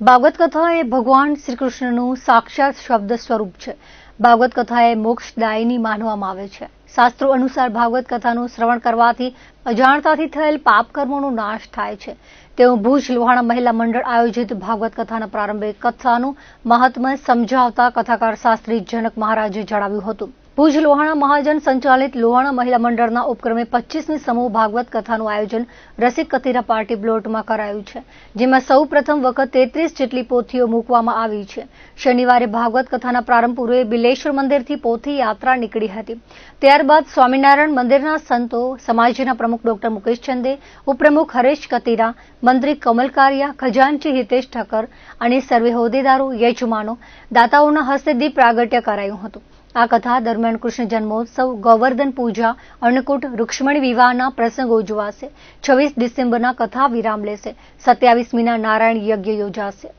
ભાગવત કથા એ ભગવાન શ્રી કૃષ્ણનું સાક્ષાત શબ્દ સ્વરૂપ છે. ભાગવત કથા એ મોક્ષદાયિની માનવામાં આવે છે. શાસ્ત્રો અનુસાર ભાગવત કથાનું શ્રવણ કરવાથી અજાણતાથી થયેલ પાપ કર્મોનો નાશ થાય છે. તેઓ ભુજ લોહાણા મહિલા મંડળ આયોજિત ભાગવત કથાના પ્રારંભે કથાનું મહાત્મ્ય સમજાવતા કથાકાર શાસ્ત્રી જનક મહારાજે જણાવ્યું હતું. ભુજ લોહાણા મહાજન સંચાલિત લોહાણા મહિલા મંડળના ઉપક્રમે પચીસમી સમૂહ ભાગવત કથાનું આયોજન રસિક કથિરા પાર્ટી પ્લોટમાં કરાયું છે, જેમાં સૌ પ્રથમ વખત તેત્રીસ જેટલી પોથીઓ મૂકવામાં આવી છે. શનિવારે ભાગવત કથાના પ્રારંભ પૂર્વે બિલેશ્વર મંદિરથી પોથી યાત્રા નીકળી હતી. ત્યારબાદ સ્વામિનારાયણ મંદિરના સંતો, સમાજના પ્રમુખ ડોક્ટર મુકેશ ચંદે, ઉપપ્રમુખ હરેશ કતીરા, મંત્રી કમલ કારિયા, ખજાનચી હિતેશ ઠક્કર અને સર્વે હોદ્દેદારો, યજમાનો, દાતાઓના હસ્તે દીપ પ્રાગટ્ય કરાયું હતું. આ કથા દરમિયાન કૃષ્ણ જન્મોત્સવ, ગોવર્ધન પૂજા, અન્નકૂટ, રૂક્ષ્મણી વિવાહના પ્રસંગો ઉજવાશે. છવ્વીસ ડિસેમ્બરના કથા વિરામ લેશે. સત્યાવીસમીના નારાયણ યજ્ઞ યોજાશે.